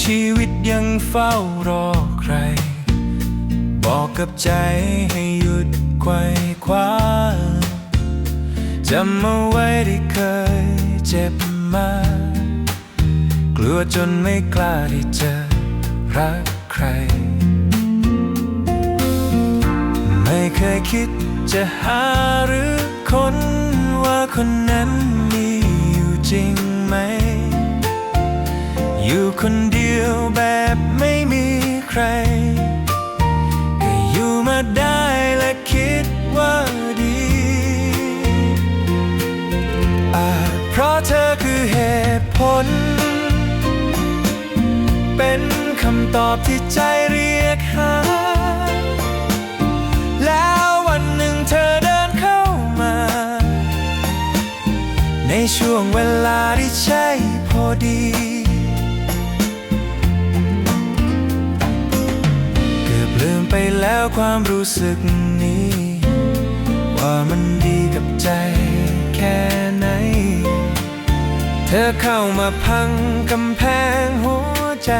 ชีวิตยังเฝ้ารอใคร บอกกับใจให้หยุดไขว่คว้าจำเอาไว้ที่เคยเจ็บมา กลัวจนไม่กล้าที่จะรักใคร ไม่เคยคิดจะหาหรือคนว่าคนนั้นมีอยู่จริงไหม อยู่คนเดียว แบบไม่มีใครก็อยู่มาได้และคิดว่าดีอาจเพราะเธอคือเหตุผล เป็นคำตอบที่ใจเรียกหา แล้ววันหนึ่งเธอเดินเข้ามา ในช่วงเวลาที่ใช่พอดี ไปแล้วความรู้สึกนี้ ว่ามันดีกับใจแค่ไหน เธอเข้ามาพังกำแพงหัวใจ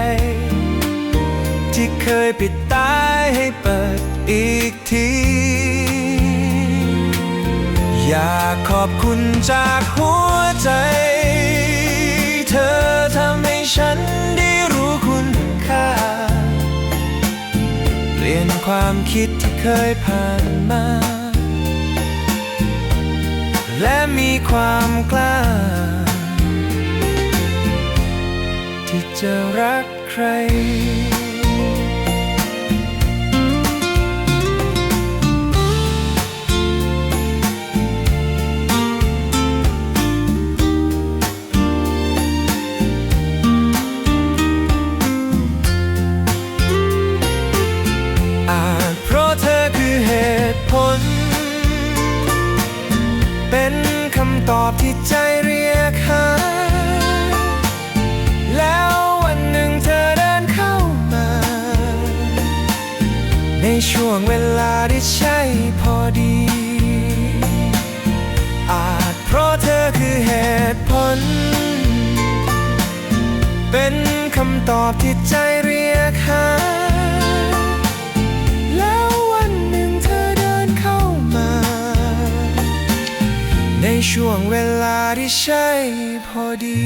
ที่เคยปิดตายให้เปิดอีกที อยากขอบคุณจากหัวใจ ความคิดที่เคยผ่านมา และมีความกล้า ที่จะรักใคร วงเวลาที่ใช่พอดี อาจเพราะเธอคือเหตุผล เป็นคำตอบที่ใจเรียกหา แล้ววันหนึ่งเธอเดินเข้ามา ในช่วงเวลาที่ใช่พอดี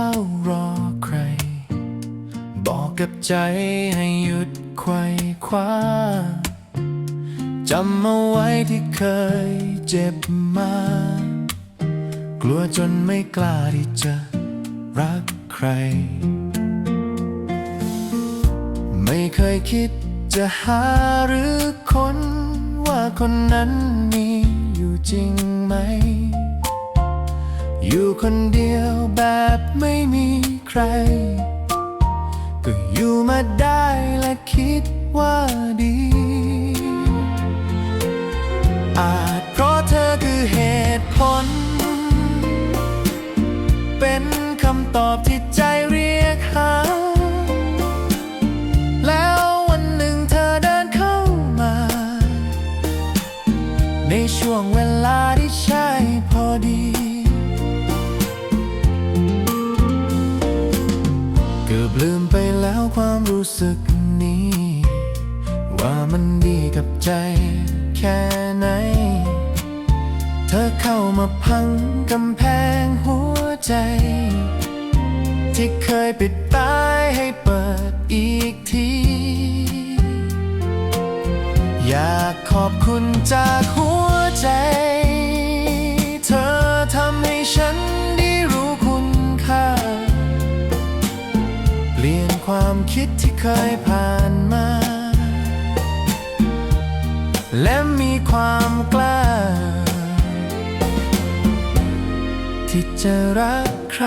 ฝ้ารอใคร บอกกับใจให้หยุดไขว่คว้าจำเอาไว้ที่เคยเจ็บมา กลัวจนไม่กล้าที่จะรักใคร ไม่เคยคิดจะหาหรือคนว่าคนนั้นมีอยู่จริง อยู่คนเดียวแบบไม่มีใคร ก็อยู่มาได้และคิดว่าดี อาจเพราะเธอคือเหตุผล เป็นคำตอบที่ใจเรียกหา แล้ววันหนึ่งเธอเดินเข้ามา ในช่วงเวลาที่ใช่พอดี เกือบลืมไปแล้วความรู้สึกนี้ ว่ามันดีกับใจแค่ไหน เธอเข้ามาพังกำแพงหัวใจ ที่เคยปิดตายให้เปิดอีกที อยากขอบคุณจากหัวใจ คิดที่เคยผ่านมา และมีความกล้า ที่จะรักใคร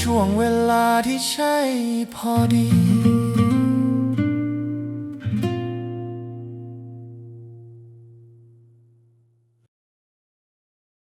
ช่วงเวลาที่ใช่พอดี